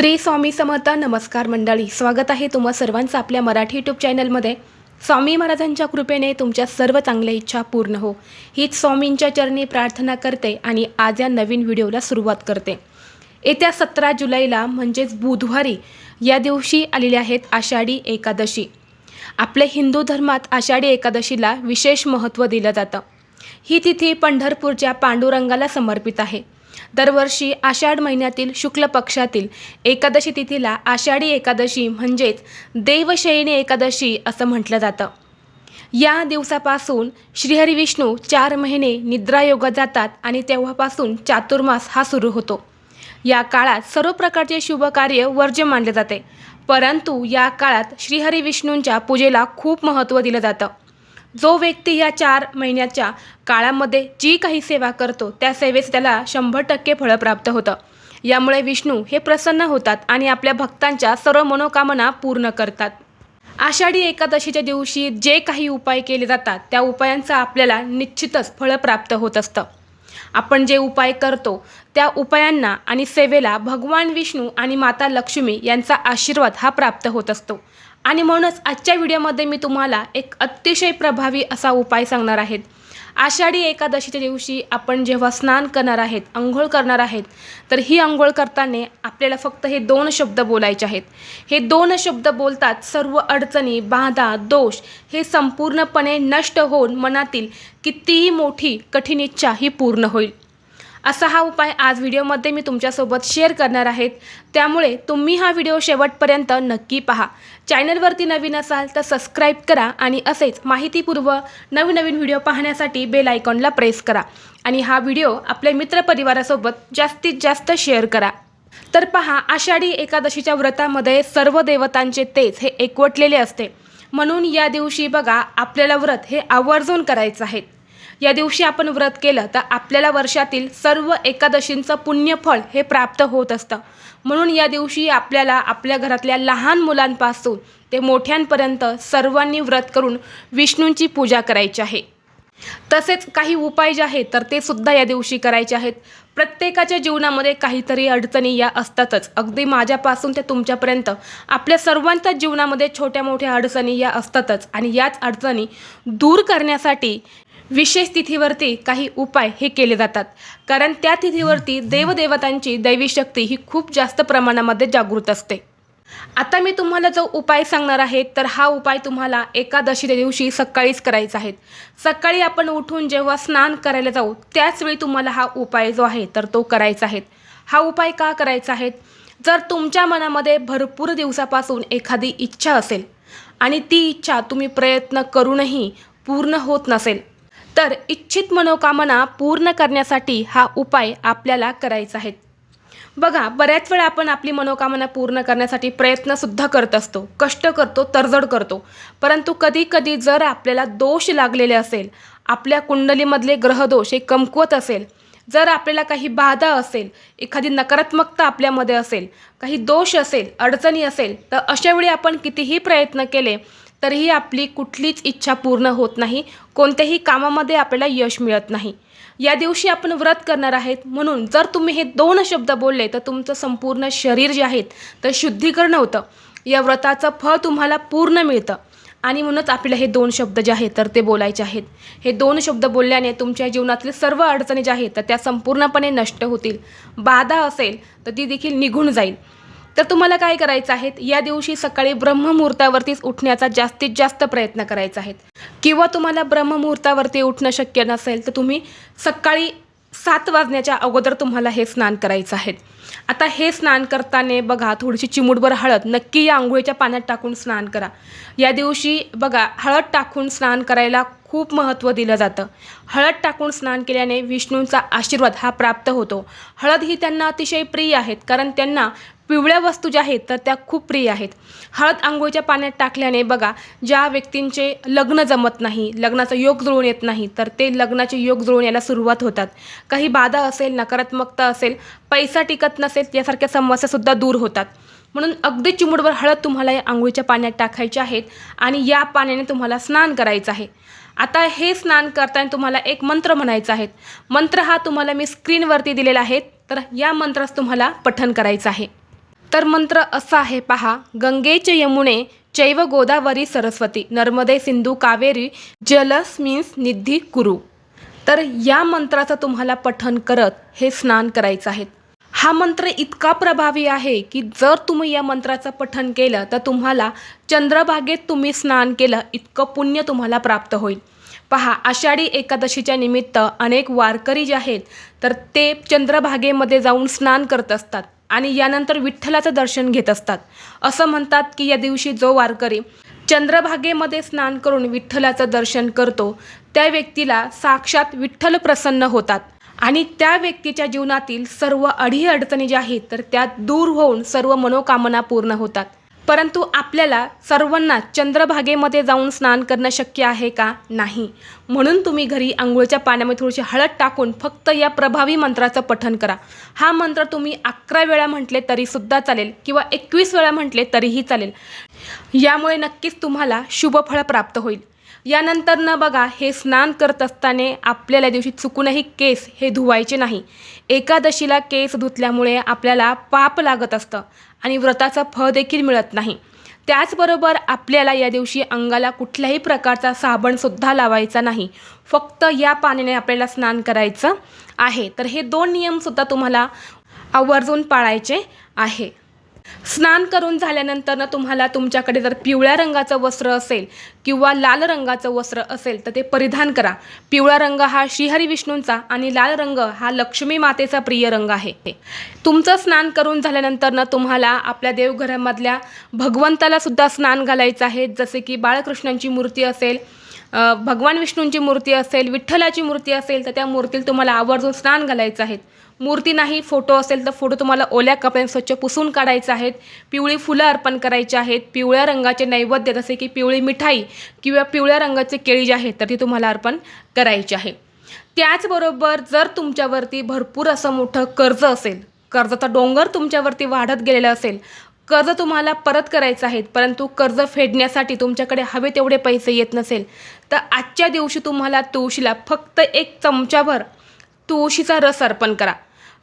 श्री स्वामी समर्थ नमस्कार मंडळी. स्वागत आहे तुम्हा सर्वांचं आपल्या मराठी यूट्यूब चॅनलमध्ये स्वामी महाराजांच्या कृपेने तुमच्या सर्व चांगल्या इच्छा पूर्ण हो. हीच स्वामींच्या चरणी प्रार्थना करते आणि आज या नवीन व्हिडिओला सुरुवात करते. येत्या सतरा जुलैला म्हणजेच बुधवारी या दिवशी आलेले आहेत आषाढी एकादशी. आपल्या हिंदू धर्मात आषाढी एकादशीला विशेष महत्त्व दिलं जातं. ही तिथी पंढरपूरच्या पांडुरंगाला समर्पित आहे. दरवर्षी आषाढ महिन्यातील शुक्ल पक्षातील एकादशी तिथीला आषाढी एकादशी म्हणजेच देवशयनी एकादशी असं म्हटलं जातं. या दिवसापासून श्रीहरी विष्णू चार महिने निद्रायोगात जातात आणि तेव्हापासून चातुर्मास हा सुरू होतो. या काळात सर्व प्रकारचे शुभ कार्य वर्ज्य मानले जाते. परंतु या काळात श्रीहरी विष्णूंच्या पूजेला खूप महत्त्व दिलं जातं. जो व्यक्ती या चार महिन्याच्या काळामध्ये जी काही सेवा करतो त्या सेवेस त्याला शंभर टक्के फळं प्राप्त होतं. यामुळे विष्णू हे प्रसन्न होतात आणि आपल्या भक्तांच्या सर्व मनोकामना पूर्ण करतात. आषाढी एकादशीच्या दिवशी जे काही उपाय केले जातात त्या उपायांचा आपल्याला निश्चितच फळं प्राप्त होत असतं. आपण जे उपाय करतो त्या उपायांना आणि सेवेला भगवान विष्णू आणि माता लक्ष्मी यांचा आशीर्वाद हा प्राप्त होत असतो. आणि म्हणूनच आजच्या व्हिडिओमध्ये मी तुम्हाला एक अतिशय प्रभावी असा उपाय सांगणार आहेत. आषाढी एकादशीच्या दिवशी आपण जेव्हा स्नान करणार आहेत आंघोळ करणार आहेत तर ही आंघोळ करताना आपल्याला फक्त हे दोन शब्द बोलायचे आहेत. हे दोन शब्द बोलतात सर्व अडचणी बाधा दोष हे संपूर्णपणे नष्ट होऊन मनातील कितीही मोठी कठीण इच्छा ही पूर्ण होईल. असा हा उपाय आज व्हिडिओमध्ये मी तुमच्यासोबत शेअर करणार आहेत. त्यामुळे तुम्ही हा व्हिडिओ शेवटपर्यंत नक्की पहा. चॅनलवरती नवीन असाल तर सबस्क्राईब करा आणि असेच माहितीपूर्व नवीन नवीन व्हिडिओ पाहण्यासाठी बेल आयकॉनला प्रेस करा. आणि हा व्हिडिओ आपल्या मित्रपरिवारासोबत जास्तीत जास्त शेअर करा. तर पहा आषाढी एकादशीच्या व्रतामध्ये सर्व देवतांचे तेज हे एकवटलेले असते. म्हणून या दिवशी बघा आपल्याला व्रत हे आवर्जून करायचं आहे. या दिवशी आपण व्रत केलं तर आपल्याला वर्षातील सर्व एकादशींचं पुण्यफळ हे प्राप्त होत असतं. म्हणून या दिवशी आपल्याला आपल्या घरातल्या लहान मुलांपासून ते मोठ्यांपर्यंत सर्वांनी व्रत करून विष्णूंची पूजा करायची आहे. तसेच काही उपाय जे आहेत तर ते सुद्धा या दिवशी करायचे आहेत. प्रत्येकाच्या जीवनामध्ये काहीतरी अडचणी या असतातच. अगदी माझ्यापासून ते तुमच्यापर्यंत आपल्या सर्वांच्याच जीवनामध्ये छोट्या मोठ्या अडचणी या असतातच. आणि याच अडचणी दूर करण्यासाठी विशेष तिथीवरती काही उपाय हे केले जातात. कारण त्या तिथीवरती देवदेवतांची दैवी शक्ती ही खूप जास्त प्रमाणामध्ये जागृत असते. आता मी तुम्हाला जो उपाय सांगणार आहे तर हा उपाय तुम्हाला एकादशीच्या दिवशी सकाळीच करायचा आहे. सकाळी आपण उठून जेव्हा स्नान करायला जाऊ त्याचवेळी तुम्हाला हा उपाय जो आहे तर तो करायचा आहे. हा उपाय का करायचा आहे? जर तुमच्या मनामध्ये भरपूर दिवसापासून एखादी इच्छा असेल आणि ती इच्छा तुम्ही प्रयत्न करूनही पूर्ण होत नसेल तर इच्छित मनोकामना पूर्ण करण्यासाठी हा उपाय आपल्याला करायचा आहे. बघा बऱ्याच वेळा आपण आपली मनोकामना पूर्ण करण्यासाठी प्रयत्नसुद्धा करत असतो. कष्ट करतो तरजड करतो. परंतु कधी कधी जर आपल्याला दोष लागलेले असेल आपल्या कुंडलीमधले ग्रहदोष हे कमकुवत असेल जर आपल्याला काही बाधा असेल एखादी नकारात्मकता आपल्यामध्ये असेल काही दोष असेल अडचणी असेल तर अशावेळी आपण कितीही प्रयत्न केले तरीही आपली कुठलीच इच्छा पूर्ण होत नाही कोणत्याही कामामध्ये आपल्याला यश मिळत नाही. या दिवशी आपण व्रत करणार आहेत म्हणून जर तुम्ही हे दोन शब्द बोलले तर तुमचं संपूर्ण शरीर जे आहेत तर शुद्धीकरण होतं. या व्रताचं फळ तुम्हाला पूर्ण मिळतं. आणि म्हणूनच आपल्याला हे दोन शब्द जे आहेत तर ते बोलायचे आहेत. हे दोन शब्द बोलल्याने तुमच्या जीवनातील सर्व अडचणी ज्या आहेत तर त्या संपूर्णपणे नष्ट होतील. बाधा असेल तर ती देखील निघून जाईल. तर तुम्हाला काय करायचं आहे? या दिवशी सकाळी ब्रह्ममुहूर्तावरतीच उठण्याचा जास्तीत जास्त प्रयत्न करायचा आहे. किंवा तुम्हाला ब्रह्ममुहूर्तावरती उठणं शक्य नसेल तर तुम्ही सकाळी सात वाजण्याच्या अगोदर तुम्हाला हे स्नान करायचं आहे. आता हे स्नान करताना बघा थोडीशी चिमूटभर हळद नक्की या आंघोळीच्या पाण्यात टाकून स्नान करा. या दिवशी बघा हळद टाकून स्नान करायला खूप महत्त्व दिलं जातं. हळद टाकून स्नान केल्याने विष्णूंचा आशीर्वाद हा प्राप्त होतो. हळद ही त्यांना अतिशय प्रिय आहेत कारण त्यांना पिवळ्या वस्तू ज्या आहेत तर त्या खूप प्रिय आहेत. हळद आंघोळीच्या पाण्यात टाकल्याने बघा ज्या व्यक्तींचे लग्न जमत नाही लग्नाचा योग जुळून येत नाही तर ते लग्नाचे योग जुळून यायला सुरुवात होतात. काही बाधा असेल नकारात्मकता असेल पैसा टिकत नसेल यासारख्या समस्यासुद्धा दूर होतात. म्हणून अगदी चिमुडभर हळद तुम्हाला या आंघोळीच्या पाण्यात टाकायची आहेत आणि या पाण्याने तुम्हाला स्नान करायचं आहे. आता हे स्नान करताना तुम्हाला एक मंत्र म्हणायचा आहे. मंत्र हा तुम्हाला मी स्क्रीनवरती दिलेला आहे. तर या मंत्रास तुम्हाला पठन करायचं आहे. तर मंत्र असा आहे पहा गंगेच यमुने चैव गोदावरी सरस्वती नर्मदे सिंधू कावेरी जलस्मिन्स निधी कुरु. तर या मंत्राचं तुम्हाला पठन करत हे स्नान करायचं आहे. हा मंत्र इतका प्रभावी आहे की जर तुम्ही या मंत्राचं पठन केलं तर तुम्हाला चंद्रभागेत तुम्ही स्नान केलं इतकं पुण्य तुम्हाला प्राप्त होईल. पहा आषाढी एकादशीच्या निमित्त अनेक वारकरी जे आहेत तर ते चंद्रभागेमध्ये जाऊन स्नान करत असतात आणि यानंतर विठ्ठलाचं दर्शन घेत असतात. असं म्हणतात की या दिवशी जो वारकरी चंद्रभागेमध्ये स्नान करून विठ्ठलाचं दर्शन करतो त्या व्यक्तीला साक्षात विठ्ठल प्रसन्न होतात. आणि त्या व्यक्तीच्या जीवनातील सर्व अडीअडचणी ज्या आहेत तर त्या दूर होऊन सर्व मनोकामना पूर्ण होतात. परंतु आपल्याला सर्वांना चंद्रभागेमध्ये जाऊन स्नान करणं शक्य आहे का? नाही. म्हणून तुम्ही घरी आंघोळच्या पाण्यामध्ये थोडीशी हळद टाकून फक्त या प्रभावी मंत्राचं पठण करा. हा मंत्र तुम्ही अकरा वेळा म्हटले तरीसुद्धा चालेल किंवा एकवीस वेळा म्हटले तरीही चालेल. यामुळे नक्कीच तुम्हाला शुभफळ प्राप्त होईल. यानंतर न बघा हे स्नान करत असताना आपल्याला दिवशी चुकूनही केस हे धुवायचे नाही. एकादशीला केस धुतल्यामुळे आपल्याला पाप लागत असतं आणि व्रताचं फळ देखील मिळत नाही. त्याचबरोबर आपल्याला या दिवशी अंगाला कुठल्याही प्रकारचा साबणसुद्धा लावायचा नाही. फक्त या पाण्याने आपल्याला स्नान करायचं आहे. तर हे दोन नियमसुद्धा तुम्हाला आवर्जून पाळायचे आहे. स्नान करून झाल्यानंतर ना तुम्हाला तुमच्याकडे जर पिवळ्या रंगाचं वस्त्र असेल किंवा लाल रंगाचं वस्त्र असेल तर ते परिधान करा. पिवळा रंग हा श्रीहरी विष्णूंचा आणि लाल रंग हा लक्ष्मी मातेचा प्रिय रंग आहे. तुमचं स्नान करून झाल्यानंतर ना तुम्हाला आपल्या देवघरामधल्या भगवंताला सुद्धा स्नान घालायचं आहे. जसे की बाळकृष्णांची मूर्ती असेल भगवान विष्णूंची मूर्ती असेल विठ्ठलाची मूर्ती असेल तर त्या मूर्तीला तुम्हाला आवर्जून स्नान घालायचं आहे. मूर्ती नाही फोटो असेल तर फोटो तुम्हाला ओल्या कपड्याने स्वच्छ पुसून काढायचे आहेत. पिवळी फुलं अर्पण करायची आहेत. पिवळ्या रंगाचे नैवेद्य जसे की पिवळी मिठाई किंवा पिवळ्या रंगाचे केळी जे आहेत तर ती तुम्हाला अर्पण करायची आहे. त्याचबरोबर जर तुमच्यावरती भरपूर असं मोठं कर्ज असेल कर्जाचा डोंगर तुमच्यावरती वाढत गेलेला असेल कर्ज तुम्हाला परत करायचं आहे परंतु कर्ज फेडण्यासाठी तुमच्याकडे हवे तेवढे पैसे येत नसेल तर आजच्या दिवशी तुम्हाला तुळशीला फक्त एक चमचाभर तुळशीचा रस अर्पण करा.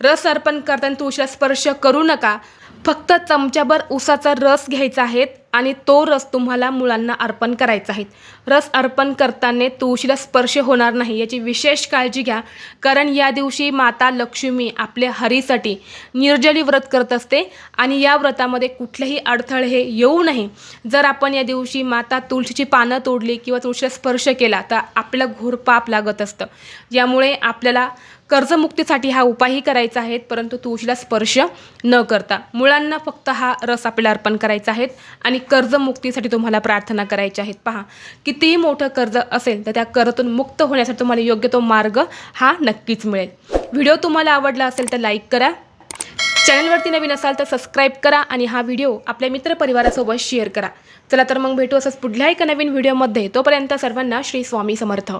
रस अर्पण करताना तुळशीला स्पर्श करू नका. फक्त चमच्याभर उसाचा रस घ्यायचा आहे आणि तो रस तुम्हाला मुलांना अर्पण करायचा आहे. रस अर्पण करताना तुळशीला स्पर्श होणार नाही. याची विशेष काळजी घ्या. कारण या दिवशी माता लक्ष्मी आपल्या हरीसाठी निर्जली व्रत करत असते आणि या व्रतामध्ये कुठलेही अडथळे हे येऊ नये. जर आपण या दिवशी माता तुळशीची पानं तोडली किंवा तुळशीला स्पर्श केला तर आपल्याला घोर पाप लागत असतं. यामुळे आपल्याला कर्जमुक्तीसाठी हा उपायही करायचा आहे परंतु तुळशीला स्पर्श न करता. मुळांना फक्त हा रस आपल्याला अर्पण करायचा आहे आणि कर्जमुक्तीसाठी तुम्हाला प्रार्थना करायच्या आहेत पहा कितीही मोठं कर्ज असेल तर त्या कर्जातून मुक्त होण्यासाठी तुम्हाला योग्य तो मार्ग हा नक्कीच मिळेल. व्हिडिओ तुम्हाला आवडला असेल तर लाईक करा. चॅनलवरती नवीन असाल तर सबस्क्राईब करा आणि हा व्हिडिओ आपल्या मित्रपरिवारासोबत शेअर करा. चला तर मग भेटू असंच पुढल्या एका नवीन व्हिडिओमध्ये. तोपर्यंत सर्वांना श्री स्वामी समर्थ.